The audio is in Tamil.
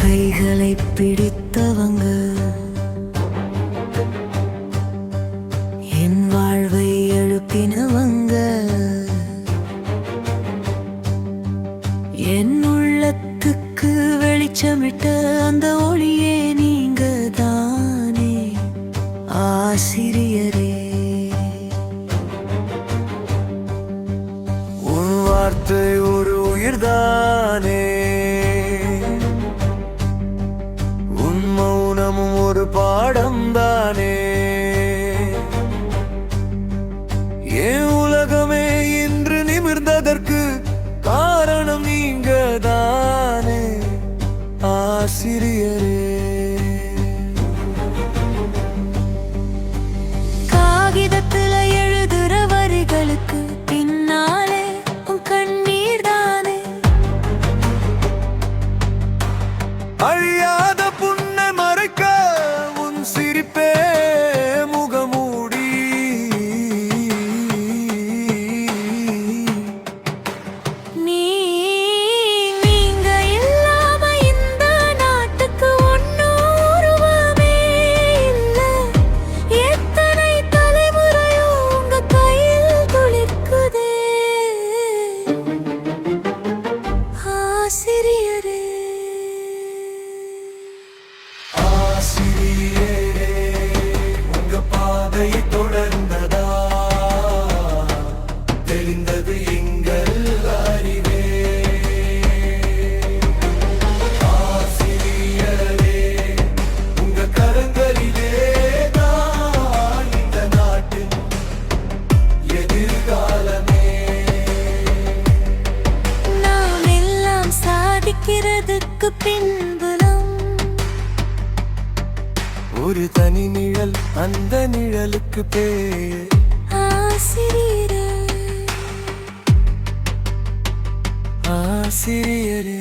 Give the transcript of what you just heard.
கைகளை பிடி ஆசிரியரே உன் வார்த்தை ஒரு உயிர்தானே? உன் மௌனமும் ஒரு பாடம்தானே? ஏன் அழியாத புண்ணை மறைக்க உன் சிரிப்பே முகமூடி. நீ நீங்க இல்லாம இந்த நாட்டுக்கு ஒன்னும் இல்லை. எத்தனை தலைமுறையோ உங்க கையில் துளிக்குதே ஆசிரியரே. சாதிக்கிறதுக்கு பின்புலம். ஒரு தனி நிழல் அந்த நிழலுக்கு பேர். ஆசிரியரே ஆசிரியரே